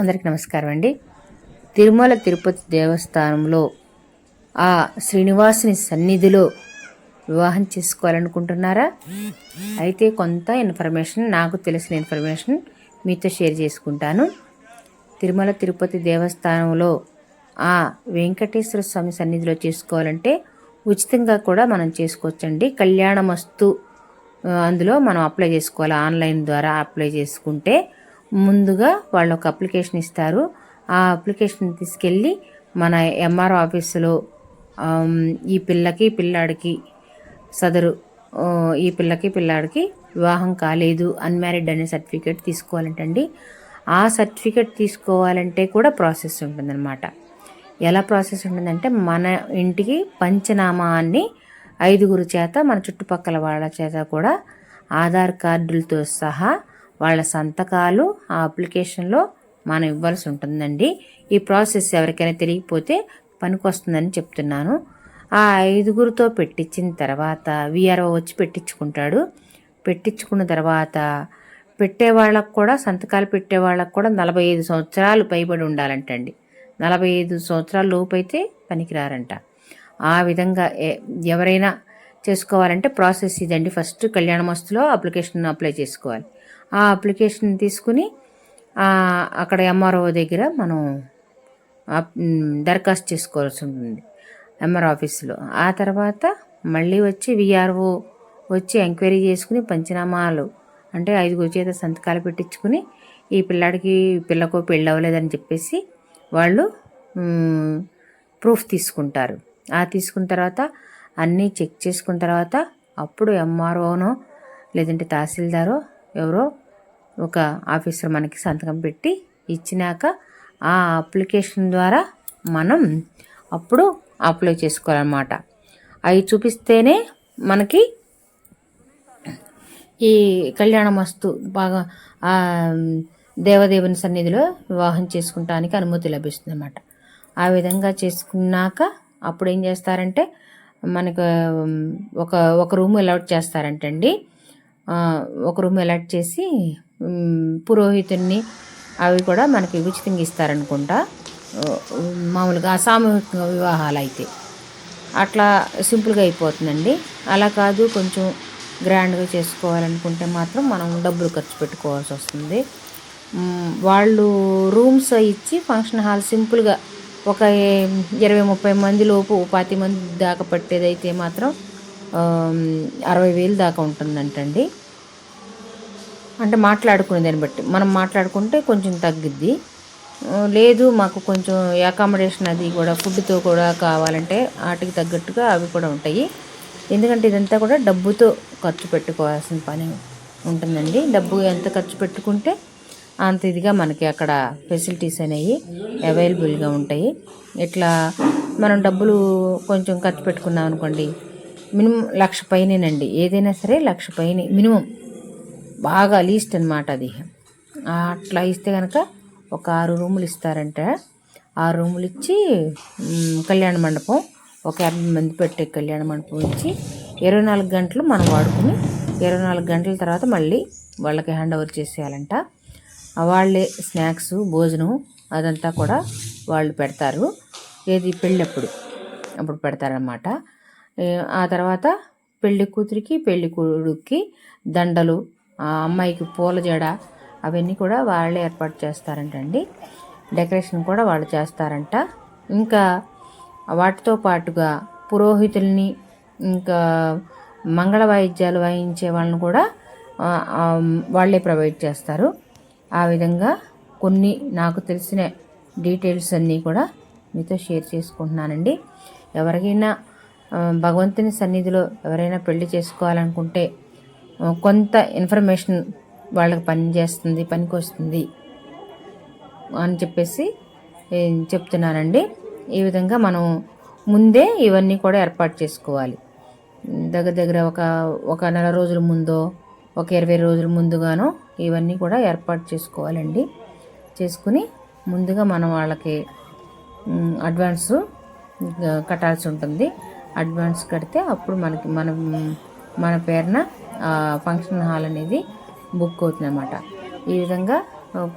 అందరికి నమస్కారం అండి. తిరుమల తిరుపతి దేవస్థానంలో ఆ శ్రీనివాసుని సన్నిధిలో వివాహం చేసుకోవాలనుకుంటున్నారా? అయితే కొంత ఇన్ఫర్మేషన్ నాకు తెలిసిన ఇన్ఫర్మేషన్ మీతో షేర్ చేసుకుంటాను. తిరుమల తిరుపతి దేవస్థానంలో ఆ వెంకటేశ్వర స్వామి సన్నిధిలో చేసుకోవాలంటే ఉచితంగా కూడా మనం చేసుకోవచ్చండి. కళ్యాణమస్తు అందులో మనం అప్లై చేసుకోవాలి. ఆన్లైన్ ద్వారా అప్లై చేసుకుంటే ముందుగా వాళ్ళు ఒక అప్లికేషన్ ఇస్తారు. ఆ అప్లికేషన్ తీసుకెళ్ళి మన ఎంఆర్ఓ ఆఫీసులో ఈ పిల్లకి పిల్లాడికి సదరు ఈ పిల్లకి పిల్లాడికి వివాహం కాలేదు అన్మ్యారీడ్ అనే సర్టిఫికేట్ తీసుకోవాలంటండి. ఆ సర్టిఫికేట్ తీసుకోవాలంటే కూడా ప్రాసెస్ ఉంటుందన్నమాట. ఎలా ప్రాసెస్ ఉంటుందంటే మన ఇంటికి పంచనామాన్ని ఐదుగురు చేత మన చుట్టుపక్కల వాళ్ళ చేత కూడా ఆధార్ కార్డులతో సహా వాళ్ళ సంతకాలు ఆ అప్లికేషన్లో మనం ఇవ్వాల్సి ఉంటుందండి. ఈ ప్రాసెస్ ఎవరికైనా తెలియకపోతే పనికొస్తుందని చెప్తున్నాను. ఆ ఐదుగురితో పెట్టించిన తర్వాత విఆర్ఓ వచ్చి పెట్టించుకుంటాడు. పెట్టించుకున్న తర్వాత పెట్టే వాళ్ళకు కూడా సంతకాలు పెట్టే వాళ్ళకు కూడా నలభై ఐదు సంవత్సరాలు పైబడి ఉండాలంటండి. నలభై ఐదు సంవత్సరాల లోపు అయితే పనికిరారంట. ఆ విధంగా ఎవరైనా చేసుకోవాలంటే ప్రాసెస్ ఇదండి. ఫస్ట్ కళ్యాణ మస్తులో అప్లికేషన్ అప్లై చేసుకోవాలి. ఆ అప్లికేషన్ తీసుకుని అక్కడ ఎంఆర్ఓ దగ్గర మనం దరఖాస్తు చేసుకోవాల్సి ఉంటుంది ఎంఆర్ ఆఫీస్లో. ఆ తర్వాత మళ్ళీ వచ్చి విఆర్ఓ వచ్చి ఎంక్వైరీ చేసుకుని పంచనామాలు అంటే ఐదుగురు చేత సంతకాలు పెట్టించుకుని ఈ పిల్లాడికి పిల్లకు పెళ్ళి అవ్వలేదని చెప్పేసి వాళ్ళు ప్రూఫ్ తీసుకుంటారు. ఆ తీసుకున్న తర్వాత అన్నీ చెక్ చేసుకున్న తర్వాత అప్పుడు ఎంఆర్ఓనో లేదంటే తహసీల్దారో ఎవరో ఒక ఆఫీసర్ మనకి సంతకం పెట్టి ఇచ్చినాక ఆ అప్లికేషన్ ద్వారా మనం అప్పుడు అప్లై చేసుకోవాలన్నమాట. అవి చూపిస్తేనే మనకి ఈ కళ్యాణ మస్తు బాగా దేవదేవుని సన్నిధిలో వివాహం చేసుకుంటానికి అనుమతి లభిస్తుంది అన్నమాట ఆ విధంగా చేసుకున్నాక అప్పుడు ఏం చేస్తారంటే మనకు ఒక ఒక రూమ్ అలౌట్ చేస్తారంటండి. ఒక రూమ్ అలాట్ చేసి పురోహితుడిని అవి కూడా మనకి ఉచితంగా ఇస్తారనుకుంటా. మామూలుగా సామూహిక వివాహాలు అయితే. అట్లా సింపుల్గా అయిపోతుందండి. అలా కాదు కొంచెం గ్రాండ్గా చేసుకోవాలనుకుంటే మాత్రం మనం డబ్బులు ఖర్చు పెట్టుకోవాల్సి వస్తుంది. వాళ్ళు రూమ్స్ ఇచ్చి ఫంక్షన్ హాల్ సింపుల్గా ఒక ఇరవై ముప్పై మంది లోపు పాతి మంది దాకా పట్టేదైతే మాత్రం అరవై వేలు దాకా ఉంటుందంటండి. అంటే మాట్లాడుకునే దాన్ని బట్టి. మనం మాట్లాడుకుంటే కొంచెం తగ్గిద్ది. లేదు మాకు కొంచెం అకామిడేషన్ అది కూడా ఫుడ్తో కూడా కావాలంటే వాటికి తగ్గట్టుగా అవి కూడా ఉంటాయి. ఎందుకంటే ఇదంతా కూడా డబ్బుతో ఖర్చు పెట్టుకోవాల్సిన పని ఉంటుందండి. డబ్బు ఎంత ఖర్చు పెట్టుకుంటే అంత ఇదిగా మనకి అక్కడ ఫెసిలిటీస్ అనేవి అవైలబుల్గా ఉంటాయి. ఇట్లా మనం డబ్బులు కొంచెం ఖర్చు పెట్టుకున్నాం అనుకోండి మినిమం లక్ష పైనేనండి. ఏదైనా సరే లక్ష పైనే మినిమం. బాగా లీస్ట్ అనమాట అది. అట్లా ఇస్తే కనుక ఒక ఆరు రూములు ఇస్తారంట. ఆరు రూములు ఇచ్చి కళ్యాణ మండపం ఒక యాభై మంది పెట్టే కళ్యాణ మండపం ఇచ్చి ఇరవై నాలుగు గంటలు మనం వాడుకుని ఇరవై నాలుగు గంటల తర్వాత మళ్ళీ వాళ్ళకి హ్యాండ్ ఓవర్ చేసేయాలంట. వాళ్ళే స్నాక్స్ భోజనం అదంతా కూడా వాళ్ళు పెడతారు. ఏది పెళ్ళప్పుడు అప్పుడు పెడతారనమాట ఆ తర్వాత పెళ్ళి కూతురికి పెళ్ళి కొడుక్కి దండలు ఆ అమ్మాయికి పూల జడ అవన్నీ కూడా వాళ్ళే ఏర్పాటు చేస్తారంటండి డెకరేషన్ కూడా వాళ్ళు చేస్తారంట. ఇంకా వాటితో పాటుగా పురోహితుల్ని ఇంకా మంగళ వాయిద్యాలు వాయించే వాళ్ళని కూడా వాళ్ళే ప్రొవైడ్ చేస్తారు. ఆ విధంగా కొన్ని నాకు తెలిసిన డీటెయిల్స్ అన్నీ కూడా మీతో షేర్ చేసుకుంటున్నానండి. ఎవరికైనా భగవంతుని సన్నిధిలో ఎవరైనా పెళ్ళి చేసుకోవాలనుకుంటే కొంత ఇన్ఫర్మేషన్ వాళ్ళకి పనిచేస్తుంది పనికి వస్తుంది అని చెప్పేసి చెప్తున్నానండి. ఈ విధంగా మనం ముందే ఇవన్నీ కూడా ఏర్పాటు చేసుకోవాలి. దగ్గర దగ్గర ఒక ఒక నెల రోజుల ముందో ఒక ఇరవై రోజుల ముందుగానో ఇవన్నీ కూడా ఏర్పాటు చేసుకోవాలండి. చేసుకుని ముందుగా మనం వాళ్ళకి అడ్వాన్స్ కట్టాల్సి ఉంటుంది. అడ్వాన్స్ కడితే అప్పుడు మనకి మన మన పేరున ఫంక్షన్ హాల్ అనేది బుక్ అవుతుంది అనమాట ఈ విధంగా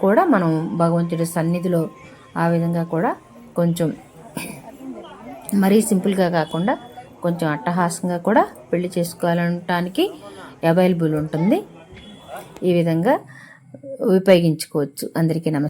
కూడా మనం భగవంతుడి సన్నిధిలో ఆ విధంగా కూడా కొంచెం మరీ సింపుల్గా కాకుండా కొంచెం అట్టహాసంగా కూడా పెళ్ళి చేసుకోవాలనటానికి అవైలబుల్ ఉంటుంది. ఈ విధంగా ఉపయోగించుకోవచ్చు. అందరికీ నమస్తే